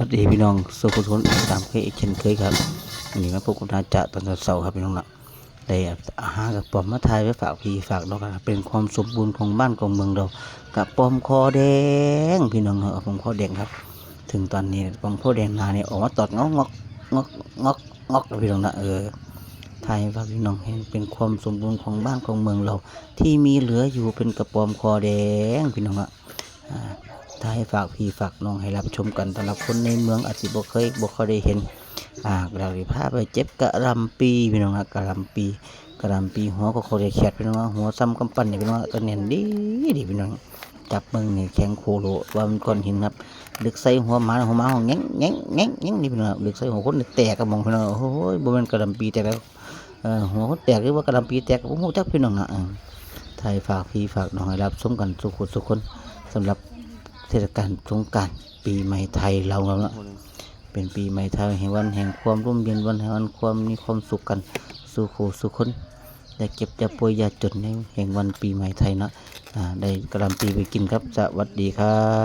วัสดีพี่น้องสุขทุนตามเคยเช่นเคยครับวันนี้มาพบกับนาจะตอนเสาร์ครับพี่น้องละได้อาหารกับปอมมาทายไว้ฝากพี่ฝากน้องครับเป็นความสมบูรณ์ของบ้านของเมืองเรากับปอมคอแดงพี่น้องเอาปอมคอแดงครับ ถึงตอนนี้ปอมคอแดงนาเนี่ยออกมาตอดงอกงอกงอกงอกงอกพี่น้องนะเออทายให้ฝากพี่น้องเห็นเป็นความสมบูรณ์ของบ้านของเมืองเรา ที่มีเหลืออยู่เป็นกระปอมคอแดงพี่น้องอะอ่า ถ้าให้ฝากพี่ฝากน้องให้รับชมกันสำหรับคนในเมืองอาจจะบ่เคยบ่เคยได้เห็นอ่าเราได้พาไปเจ็บกระลำปีพี่น้องนะกะลำปีกระลำปีหัวก็เขาได้แขดพี่น้องหัวซ้ำกำปั้นเนี่ยพี่น้องตัวเนียนดีดีพี่น้องจับมึงนี่ยแข็งโคโลว่ามันก้อนหินครับลึกใส่หัวหมาหัวหมาห้องแง่งแง่งแง่งแง่งนี่พี่น้องนะลึกใส่หัวคนแตกกระมองพี่น้องโอ้ยบ่แม่นกระลำปีแตกแล้วเออหัวคนแตกหรือว่ากระลำปีแตกผมรู้จักพี่น้องนะไทยฝากพี่ฝากน้องให้รับชมกันสุขสุขคนสำหรับ เทศกาลสงการปีใหม่ไทยเราแล้วนะเป็นปีใหม่ไทยแห่งวันแห่งความร่มเย็นวันแห่งวันความมีความสุขกันสู่คู่สู่คนอย่าเก็บยาป่วยอยาจนในแห่งวันปีใหม่ไทยนะได้กระลำปีไปกินครับสวัสดีครับ